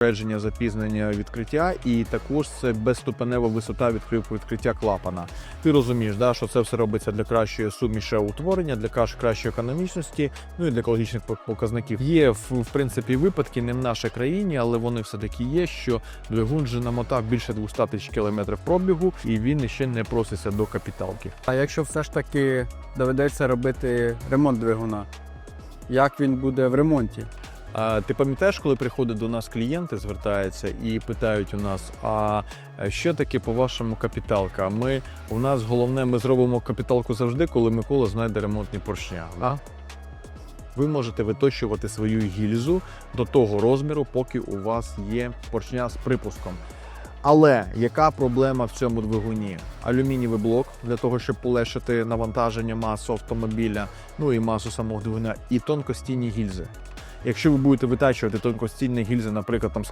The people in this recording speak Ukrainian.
попередження запізнення відкриття, і також це безступенева висота відкрив відкриття клапана. Ти розумієш, да, що це все робиться для кращої сумішеутворення, для кращ- кращої економічності, ну і для екологічних показників. Є в, принципі випадки не в нашій країні, але вони все таки є. Що двигун вже намотав більше 200 тисяч кілометрів пробігу, і він ще не проситься до капіталки. А якщо все ж таки доведеться робити ремонт двигуна, як він буде в ремонті? А ти пам'ятаєш, коли приходять до нас клієнти, звертаються і питають у нас: а що таке по-вашому капіталка? Ми у нас головне, ми зробимо капіталку завжди, коли Микола знайде ремонтні поршня. Да? Ви можете виточувати свою гільзу до того розміру, поки у вас є поршня з припуском. Але яка проблема в цьому двигуні? Алюмінієвий блок для того, щоб полегшити навантаження масу автомобіля, ну і масу самого двигуна, і тонкостійні гільзи. Якщо ви будете витачувати тонкостільні гільзи, наприклад, там з